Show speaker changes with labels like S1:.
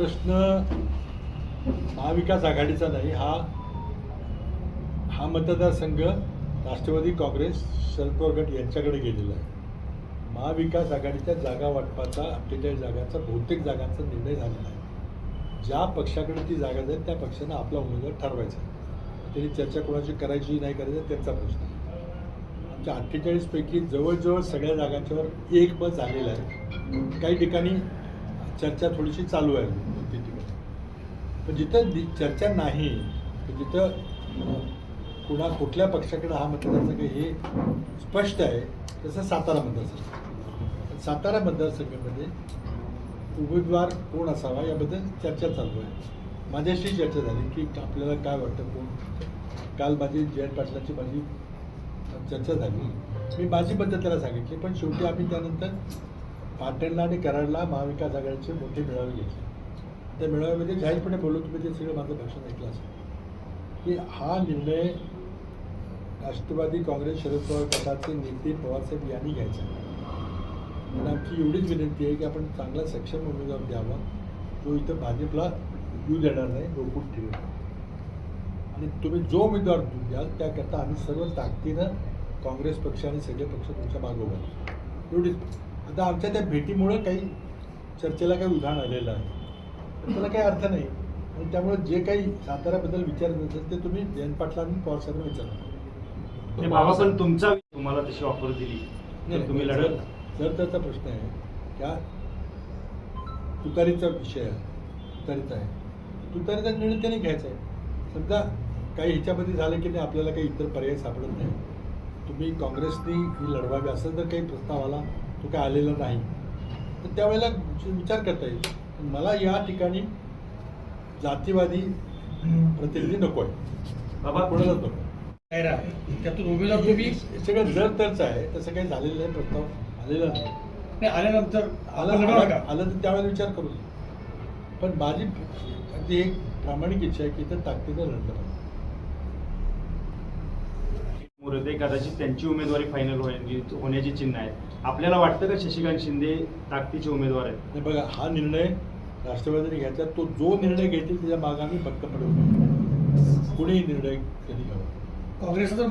S1: प्रश्न महाविकास आघाडीचा नाही हा हा मतदारसंघ राष्ट्रवादी काँग्रेस शरद पवार गट यांच्याकडे गेलेला आहे. महाविकास आघाडीच्या जागा वाटपाचा अठ्ठेचाळीस जागांचा बहुतेक जागांचा निर्णय झालेला आहे. ज्या पक्षाकडे ती जागा जाईल त्या पक्षानं आपला उमेदवार ठरवायचा त्यांनी चर्चा कोणाची करायची नाही करायची त्यांचा प्रश्न आहे. आमच्या अठ्ठेचाळीसपैकी जवळजवळ सगळ्या जागांच्यावर एक मत झालेलं आहे. काही ठिकाणी चर्चा थोडीशी चालू आहे पण जिथं चर्चा नाही जिथं कुणा कुठल्या पक्षाकडे हा मतदारसंघ हे स्पष्ट आहे तसं सातारा मतदारसंघ. सातारा मतदारसंघामध्ये उमेदवार कोण असावा याबद्दल चर्चा चालू आहे. माझ्याशी चर्चा झाली की आपल्याला काय वाटतं कोण? काल माझी जयंत पाटलाची माझी चर्चा झाली. मी माझी पद्धत त्याला सांगितली पण शेवटी आम्ही त्यानंतर पाटणला आणि कराडला महाविकास आघाडीचे मोठे मेळावे घेतले. त्या मेळाव्यामध्ये जाहीरपणे बोललो तुम्ही ते सगळं माझं भाषण ऐकलं असेल. की हा निर्णय राष्ट्रवादी काँग्रेस शरद पवार गटाचे नेते पवारसाहेब यांनी घ्यायचा. आणि आमची एवढीच विनंती आहे की आपण चांगला सक्षम उमेदवार द्यावा. जो इथं भाजपला येऊ देणार नाही रोखून ठेवेल. आणि तुम्ही जो उमेदवार द्याल त्याकरता आम्ही सर्व ताकदीनं काँग्रेस पक्ष आणि सगळे पक्ष तुमच्या मागोवर एवढीच. आता आमच्या त्या भेटीमुळं काही चर्चेला काही उदाहरण आलेलं आहे. त्याला काही अर्थ नाही. आणि त्यामुळे जे काही साताऱ्याबद्दल विचारत असेल ते तुम्ही जयंत पाटलांनी पवारसाहेबांना विचारा.
S2: बाबा पण तुमचा तुम्हाला तशी ऑफर दिली. तुम्ही लढत.
S1: जर त्याचा प्रश्न आहे त्या तुतारीचा विषय आहे. तुतारीचा आहे. तुतारीचा निर्णय त्याने घ्यायचा आहे. समजा काही ह्याच्यामध्ये झालं की नाही आपल्याला काही इतर पर्याय सापडत नाही. तुम्ही काँग्रेसनी ही लढवावी असं जर काही प्रस्ताव आला. तो काय आलेला नाही. तर त्यावेळेला विचार करता येईल मला या ठिकाणी जातीवादी प्रतिनिधी नको आहे
S2: बाबा
S1: कोणालाच नको.
S3: त्यातून उमेदवार तुम्ही
S1: सगळं जर तरच आहे तसं काही झालेलं नाही प्रस्ताव आलेला नाही.
S3: नाही, आल्यानंतर
S1: आलं? आलं तर त्यावेळेला विचार करू. पण माझी अगदी एक प्रामाणिक इच्छा आहे की इथं ताकदीनं लढलं पाहिजे.
S2: मुरते कदाचित त्यांची उमेदवारी फायनल होण्याची चिन्ह आहेत. आपल्याला वाटतं का शशिकांत शिंदे ताकदीचे उमेदवार आहेत?
S1: बघा हा निर्णय राष्ट्रवादीने घ्यायचा तो जो निर्णय घेतील त्याच्यामागे आम्ही उभे आहोत. कुणीही निर्णय त्यांनी घ्यावा?
S3: काँग्रेसचं